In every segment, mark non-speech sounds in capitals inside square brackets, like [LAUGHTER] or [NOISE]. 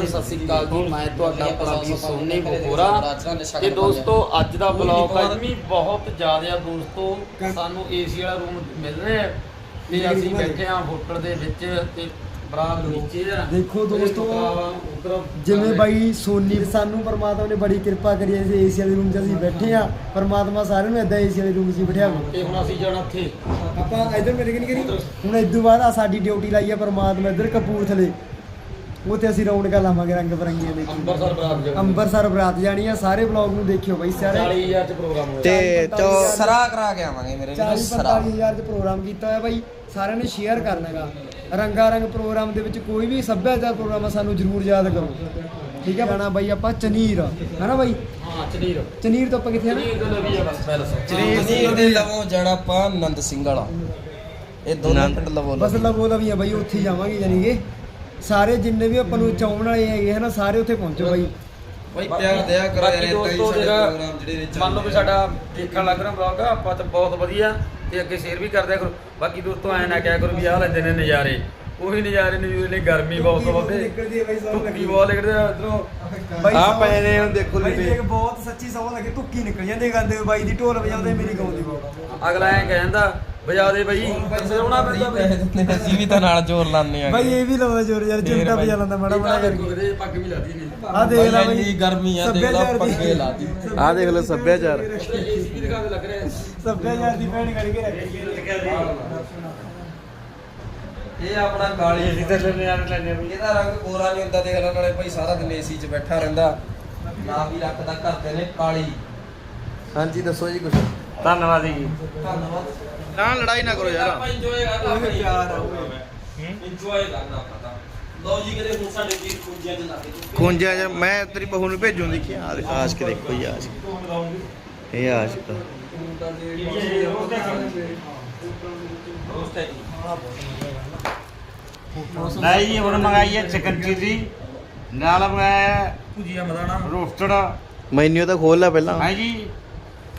ਨੂੰ ਸਤਿ ਸ੍ਰੀ ਅਕਾਲ ਜੀ। ਮੈਂ ਤੁਹਾਡਾ ਆਪਣਾ ਵੀ ਸੋਨੀ ਬਖੋਰਾ। ਤੇ ਦੋਸਤੋ ਅੱਜ ਦਾ ਬਲੌਗ ਅੱਜ ਬਹੁਤ ਜ਼ਿਆਦਾ ਦੋਸਤੋ ਸਾਨੂੰ ਏਸੀ ਵਾਲਾ ਰੂਮ ਮਿਲ ਰਿਹਾ ਹੈ। ਤੇ ਅਸੀਂ ਬੈਠੇ ਹਾਂ ਹੋਟਲ ਦੇ ਵਿੱਚ ਤੇ ਆ ਦੇਖੋ ਦੋਸਤੋ, ਜਿਵੇਂ ਬਾਈ ਸੋਨੀ ਸਾਨੂੰ ਪਰਮਾਤਮਾ ਨੇ ਬੜੀ ਕਿਰਪਾ ਕਰੀ ਇਸ ਏਸੀ ਵਾਲੇ ਰੂਮ 'ਚ ਅਸੀਂ ਬੈਠੇ ਆ ਪਰਮਾਤਮਾ ਸਾਰਿਆਂ ਨੂੰ ਇਦਾਂ ਏਸੀ ਵਾਲੇ ਰੂਮ 'ਚ ਬਿਠਾਵੇ ਤੇ ਹੁਣ ਅਸੀਂ ਜਾਣਾ ਉੱਥੇ ਆਪਾਂ ਇਧਰ ਮੇਰੇ ਕਿ ਨਹੀਂ ਕਰੀ। ਹੁਣ ਇਦੋਂ ਬਾਅਦ ਆ ਸਾਡੀ ਡਿਊਟੀ ਲਾਈ ਆ ਪਰਮਾਤਮਾ ਇੱਧਰ ਕਪੂਰਥਲੇ। ਉੱਥੇ ਅਸੀਂ ਰੌਣਕਾਂ ਲਾਵਾਂਗੇ ਰੰਗ ਬਰੰਗੀਆਂ ਦੇ ਅੰਮ੍ਰਿਤਸਰ ਬਰਾਤ ਜਾਣਾ ਅੰਮ੍ਰਿਤਸਰ ਬਰਾਤ ਜਾਣੀ ਆ ਸਾਰੇ ਵਲੌਗ ਨੂੰ ਦੇਖਿਓ ਬਾਈ ਸਾਰੇ। 40000 ਚ ਪ੍ਰੋਗਰਾਮ ਹੋਇਆ। ਤੇ ਚੋ ਸਰਾ ਕਰਾ ਕੇ ਆਵਾਂਗੇ ਮੇਰੇ ਵੀਰੋ 40 ਸਰਾ। 45000 ਚ ਪ੍ਰੋਗਰਾਮ ਕੀਤਾ ਹੋਇਆ ਬਾਈ ਸਾਰਿਆਂ ਨੇ ਸ਼ੇਅਰ ਕਰਨਾਗਾ ਰੰਗਾ ਰੰਗ ਪ੍ਰੋਗਰਾਮ ਦੇ ਵਿੱਚ ਕੋਈ ਵੀ ਸੱਭਿਆਚਾਰ ਪ੍ਰੋਗਰਾਮ ਆ ਸਾਨੂੰ ਜ਼ਰੂਰ ਯਾਦ ਕਰੋ। ਠੀਕ ਹੈ ਬਣਾ ਬਾਈ ਆਪਾਂ ਚਨੀਰ। ਹੈਨਾ ਬਾਈ? ਹਾਂ ਚਨੀਰ। ਚਨੀਰ ਤੋਂ ਆਪਾਂ ਕਿੱਥੇ ਆ? ਚਨੀਰ ਤੋਂ ਲੱਗੀ ਆ ਬਸ ਪੈਲਸ ਚਰੀਰ ਦੇ ਲਵੋਂ ਜਾਣਾ ਆਪਾਂ ਨੰਦ ਸਿੰਘ ਵਾਲਾ। ਇਹ ਦੋਨੋਂ ਪਿੰਡ ਲਵੋਂ ਬਸ ਲਵੋ। ਲਵੀਆਂ ਬਾਈ ਉੱਥੇ ਹੀ ਜਾਵਾਂਗੇ ਯਾਨੀ ਕਿ। ਸਾਰੇ ਜਿੰਨੇ ਵੀ ਆਪਾਂ ਨੂੰ ਚਾਉਣ ਵਾਲੇ ਹੈਗੇ ਹਨਾ ਸਾਰੇ ਉੱਥੇ ਪਹੁੰਚੋ ਬਾਈ। ਬਾਈ ਪਿਆਰ ਦਿਆ ਕਰੋ ਯਾਰ ਬਾਕੀ ਏਦਾਂ ਹੀ ਦੋਸਤੋ ਸਾਡੇ ਜਿਹੜਾ ਪ੍ਰੋਗਰਾਮ ਜਿਹੜੇ ਵਿੱਚ ਮੰਨ ਲਓ ਵੀ ਸਾਡਾ ਦੇਖਣ ਲੱਗ ਰਿਹਾ ਵਲੌਗ ਆਪਾਂ ਤਾਂ ਬਹੁਤ ਵਧੀਆ ਤੇ ਅੱਗੇ ਸ਼ੇਅਰ ਵੀ ਕਰਦਿਆ ਕਰੋ। ਬਾਕੀ ਦੋਸਤੋ ਐ ਨਾ ਕਿਹਾ ਕਰੋ ਵੀ ਆਹ ਲੈਂਦੇ ਨੇ ਨਜ਼ਾਰੇ ਉਹੀ ਨਜ਼ਾਰੇ ਨੇ ਉਹਨੇ ਗਰਮੀ ਬਹੁਤ ਬਹੁਤੇ ਨਿਕਲਦੀ ਹੈ ਬਾਈ ਸੌ ਧੁੱਪੀ ਬਹੁਤ ਲੱਗਦੇ ਆ ਇਧਰੋਂ। ਬਾਈ ਆਹ ਸੌ- ਪਏ ਨੇ ਹੁਣ ਦੇਖੋ ਬਾਈ। ਦੇਖ ਬਹੁਤ ਸੱਚੀ ਸੌ ਲੱਗੇ ਧੁੱਕੀ ਨਿਕਲ ਜਾਂਦੇ ਗਾਉਂਦੇ ਬਾਈ ਦੀ ਢੋਲ ਵਜਾਉਂਦੇ ਮੇਰੀ ਗਾਉਂਦੀ ਬਹੁਤ। ਅਗਲਾ ਐ ਕਹਿੰਦਾ ਵਜਾ ਦੇ ਬਈ। ਸੋਣਾ ਪੈਂਦਾ ਬਈ। ਅਸੀਂ ਵੀ ਤਾਂ ਨਾਲ ਜ਼ੋਰ ਲਾਉਂਦੇ ਆ ਬਾਈ ਇਹ ਵੀ ਲਾਉਂਦਾ ਜ਼ੋਰ ਯਾਰ ਚਿੰਤਾ ਵਜਾ ਲੈਂਦਾ ਮਾੜਾ ਮਾੜਾ ਕਰਕੇ। ਪੱਗ ਵੀ ਲਾਦੀ ਨੇ ਆ ਦੇਖ ਲੈ ਬਾਈ। ਗਰਮੀ ਆ, ਦੇਖ ਲਾ ਪੱਗੇ ਲਾਤੀ। ਆਹ ਦੇਖ ਲਓ ਸੱਭਿਆਚਾਰ। ਏਸੀ ਵੀ ਦਿਖਾ ਕੇ ਲੱਗ ਰਿਹਾ? ਸੱਭਿਆਚਾਰ ਦੀ ਭੈਣ ਕਰਕੇ ਰੱਖੀ ਇਹ ਆਪਣਾ ਕਾਲੀ ਏਸੀ ਤੇ ਲੈਣੇ ਆ ਲੈਣੇ ਵੀ ਇਹਦਾ ਰੰਗ ਗੋਰਾ ਨਹੀਂ ਹੁੰਦਾ ਦੇਖ ਲੈ ਨਾਲੇ ਭਾਈ ਸਾਰਾ ਦਿਨ ਏਸੀ 'ਚ ਬੈਠਾ ਰਹਿੰਦਾ। ਨਾ ਵੀ ਰੱਖਦਾ ਘਰਦੇ ਨੇ ਕਾਲੀ। ਹਾਂਜੀ ਦੱਸੋ ਜੀ ਕੁਝ ਧੰਨਵਾਦ ਜੀ। ਧੰਨਵਾਦ ਨਾ ਲੜਾਈ ਨਾ ਕਰੋ ਯਾਰ। ਆਪਾਂ ਇੰਜੋਏ ਕਰਨਾ ਉਹ ਪਿਆਰ ਆ ਉਹ ਇੰਜੋਏ ਕਰਨਾ ਪਤਾ ਲਓ ਜੀ ਹੁਣ ਸਾਡੇ ਵੀਰ ਖੁੰਜਿਆ ਯਾਰ ਮੈਂ ਤੇਰੀ ਬਹੂ ਨੂੰ ਭੇਜੂ ਦੇਖੀ ਆ ਆਸ਼ਕ ਦੇਖੋ ਜੀ ਆਸ਼ਕ। ਇਹ ਆਸ਼ਕ ਨਹੀਂ ਜੀ ਹੁਣ ਮੰਗਾਈ ਹੈ ਚਿਕਨ ਚਿੱਲੀ ਨਾਲ ਮੰਗਾਇਆ ਭੁਜੀਆ ਮਦਾਣਾ। ਰੋਸਟਡ। ਮੈਨੂ ਤਾਂ ਖੋਲ ਲੈ ਪਹਿਲਾਂ। ਹੈ ਜੀ।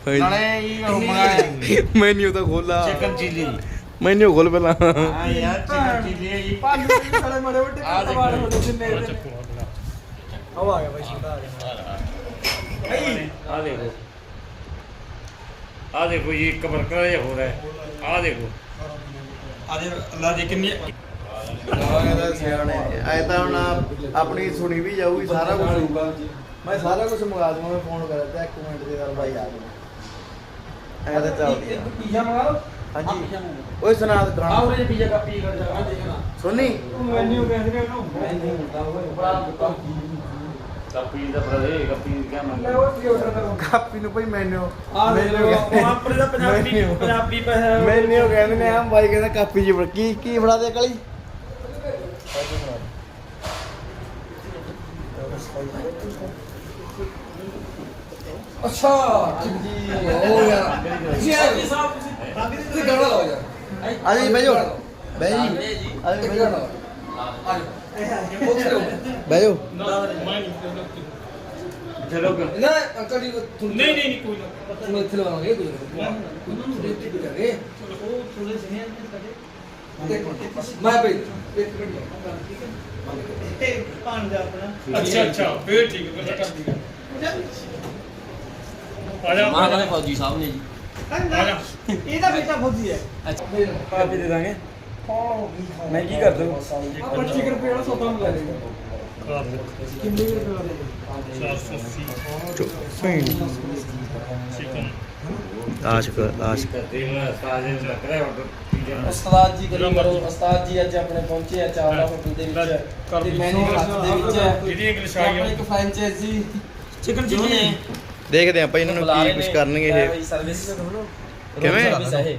ਨਾਲੇ ਜੀ ਉਹ ਮੰਗਾਇਆ [LAUGHS] ਮੈਨੂ ਤਾਂ ਖੋਲਾ ਚਿਕਨ ਚਿੱਲੀ। ਮੈਨੂ ਖੋਲ ਪਹਿਲਾਂ। ਹਾਂ ਯਾਰ ਚਿਕਨ ਚਿੱਲੀ ਹੈ ਜੀ। ਸਾਲੇ ਮਾੜੇ ਦੇਖੋ। ਕਟਵਾੜ ਹੁੰਦੇ ਜਿੰਨੇ ਉਹ ਆ ਗਿਆ ਬਾਈ ਛੋਟਾ ਆ ਗਿਆ। ਆ ਦੇਖੋ। ਆ ਦੇਖੋ ਜੀ ਇੱਕ ਬਰਕਰ ਜਿਹਾ ਹੋ। ਰਿਹਾ ਹੈ ਆ ਦੇਖੋ ਆਦੇ ਅੱਲਾ ਦੀ ਕਿੰਨੀ ਐ ਤਾਂ ਹੁਣ ਆਪਣੀ ਸੁਣੀ ਵੀ ਜਾਊਗੀ ਸਾਰਾ ਕੁਝ ਮੈਂ ਸਾਰਾ ਕੁਝ ਮੰਗਾ ਦੂੰਗਾ ਮੈਂ ਫੋਨ ਕਰ ਦਿੱਤਾ ਇੱਕ ਮਿੰਟ ਦੇ ਨਾਲ ਬਾਈ ਆ ਗਿਆ ਐ ਤਾਂ ਚੱਲਦੀ ਆ। ਪੀਜ਼ਾ ਮੰਗਾ ਲਓ। ਹਾਂਜੀ। ਓਏ ਸੁਣਾ ਦੇ ਆ ਕਰਾਂ ਉਰੇ ਪੀਜ਼ਾ ਕਾਪੀ ਕਰ ਜਾ ਦੇਖਣਾ। ਸੁਣੀ ਮੈਨੂ ਕਹਿੰਦੇ ਨੇ ਉਹਨੂੰ ਕੱਪੀ ਦਾ ਬਰਦੇ ਕੱਪੀ ਕਿਆ ਮੰਗ ਲੈ ਉਹ ਕੀ ਆਰਡਰ ਕਰੋ? ਕਾਪੀ ਨੂੰ ਭਾਈ ਮੈਨੂ ਆ ਲਓ ਉਹ ਆਪਣੇ ਦਾ ਪੰਜਾਬੀ ਮੈਨੂੰ- ਪੰਜਾਬੀ ਪੈਸਾ ਮੈਨੂ ਕਹਿੰਦੇ ਨੇ ਆ ਬਾਈ ਕਹਿੰਦਾ ਕਾਪੀ ਜੀ ਕੀ ਕੀ ਫੜਾ ਦੇ ਕਲੀ ਅੱਛਾ ਜੀ ਹੋ ਗਿਆ ਜੀ ਸਾਹਿਬ ਤੁਸੀਂ ਤੁਸੀਂ ਗਾਣਾ ਲਾਓ ਯਾਰ। ਆ ਜੀ ਬੈਜੋ ਬੈ ਜੀ। ਆ ਜੀ ਬੈਜੋ ਬੈਜੋ ਚਲੋ ਨਾ ਅੰਕਲ ਜੀ ਨਹੀਂ ਨਹੀਂ ਨਹੀਂ ਕੋਈ ਨਾ। ਤੁਹਾਨੂੰ ਇੱਥੇ ਲਵਾਵਾਂਗੇ ਕੋਈ ਨਾ। ਇੱਥੇ ਕੋਈ ਜਾਗੇ ਮੈਂ ਭੇਜ ਇੱਕ ਮਿੰਟ ਅੱਛਾ ਅੱਛਾ। ਫੇਰ ਠੀਕ ਹੈ ਤਾਂ ਕਰ ਦਿਆ ਆ ਜਾ ਮਾਂ ਕਹਿੰਦੇ ਫੌਜੀ ਸਾਹਿਬ ਨੇ ਜੀ। ਆ ਜਾ ਇਹਦਾ ਬੇਟਾ ਫੌਜੀ ਹੈ। ਕਾਪੀ ਦੇ ਦਾਂਗੇ। ਮੈਂ ਕੀ ਕਰ ਦੂੰ ਆ 25 ਰੁਪਏ ਵਾਲਾ ਸੌਦਾ ਮੰਗਾ ਲੈਗਾ ਕਿੰਨੇ ਰੁਪਏ ਵਾਲਾ 480 ਚਿਕਨ ਆਸ਼ਕ ਆਸ਼ਕ ਦੇਖ ਲੈ ਸਾਜੇ ਲੱਗ ਰਿਹਾ ਆਰਡਰ ਪੀਜ਼ਾ ਉਸਤਾਦ ਜੀ ਕਰੀ ਕਰੋ। ਉਸਤਾਦ ਜੀ ਅੱਜ ਆਪਣੇ ਪਹੁੰਚੇ ਆ ਚਾਵਲਾ ਹੋਟਲ ਦੇ ਵਿੱਚ। ਤੇ ਮੈਨੂ ਹੱਥ ਦੇ ਵਿੱਚ ਹੈ। ਜਿਹੜੀ ਇੰਗਲਿਸ਼ ਤੇ ਆਈ ਆਪਣੇ ਇੱਕ ਫਰੈਂਚਾਈਜ਼ੀ ਚਿਕਨ ਚਿੱਲੀ ਦੇਖਦੇ ਆਪਾਂ ਇਹਨਾਂ ਨੂੰ ਕੀ ਕੁਝ ਕਰਨਗੇ ਇਹ। ਸਰਵਿਸ ਕਿਵੇਂ? ਸਰਵਿਸ ਹੈ ਇਹ।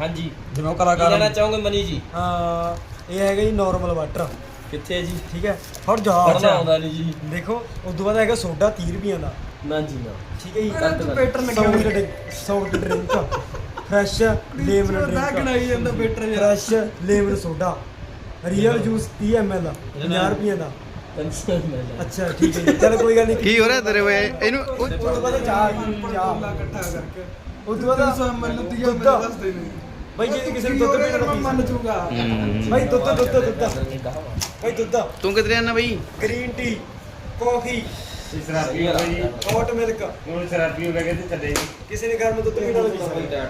ਹਾਂਜੀ। ਜਿਵੇਂ ਕਲਾਕਾਰ ਲੈਣਾ ਚਾਹੋਗੇ ਮਨੀ ਜੀ? ਹਾਂ ਇਹ ਹੈਗਾ ਜੀ ਨਾਰਮਲ ਵਾਟਰ ਕਿੱਥੇ ਹੈ ਜੀ? ਠੀਕ ਹੈ? ਹਟ ਜਾ ਪੜਨਾ ਆਉਂਦਾ ਨਹੀਂ ਜੀ। ਦੇਖੋ ਉਸ ਤੋਂ ਬਾਅਦ ਹੈਗਾ ਸੋਡਾ 30 ਰੁਪਈਆਂ ਦਾ। ਨਾ ਜੀ ਨਾ ਠੀਕ ਹੈ ਜੀ? ਗਲਤ ਗੱਲ। ਪੇਟਰ ਲੱਗਿਆ soft drink fresh lemon drink ਗਣਾਈ ਜਾਂਦਾ ਪੇਟਰ fresh lemon soda. Real juice 30 ml ਦਾ 50 ਰੁਪਈਆਂ ਦਾ। ਅੱਛਾ ਠੀਕ ਹੈ ਚਲ ਕੋਈ ਗੱਲ ਨਹੀਂ। ਕੀ ਹੋ ਰਿਹਾ ਤੇਰੇ ਵੇ ਇਹਨੂੰ ਉਹ- ਉਸ ਤੋਂ ਬਾਅਦ ਚਾਹ ਚਾਹ ਇਕੱਠਾ ਕਰਕੇ। ਉਸ ਤੋਂ ਬਾਅਦ ਮੈਨੂੰ 30 ml ਦੱਸ ਦੇ ਬਈ ਜੇ ਕਿਸੇ ਨੂੰ ਦੁੱਧ ਪੀਣਾ ਮੰਨ ਜੂਗਾ। ਬਈ ਦੁੱਧ ਦੁੱਧ ਦੁੱਧ। ਭਾਈ ਦੁੱਧ ਤੂੰ ਕਿੱਧਰ ਜਾਣਾ ਬਈ? ਗ੍ਰੀਨ ਟੀ ਕਾਫੀ ਸ਼ਰਾਬੀ ਹੋ ਗਈ ਹੌਟ ਮਿਲਕ ਹੁਣ ਸ਼ਰਾਬੀ ਹੋ ਗਏ ਤੇ ਚੱਲੇ। ਜੀ ਕਿਸੇ ਨੇ ਗਰਮ ਦੁੱਧ ਪੀਣਾ ਸਕਦਾ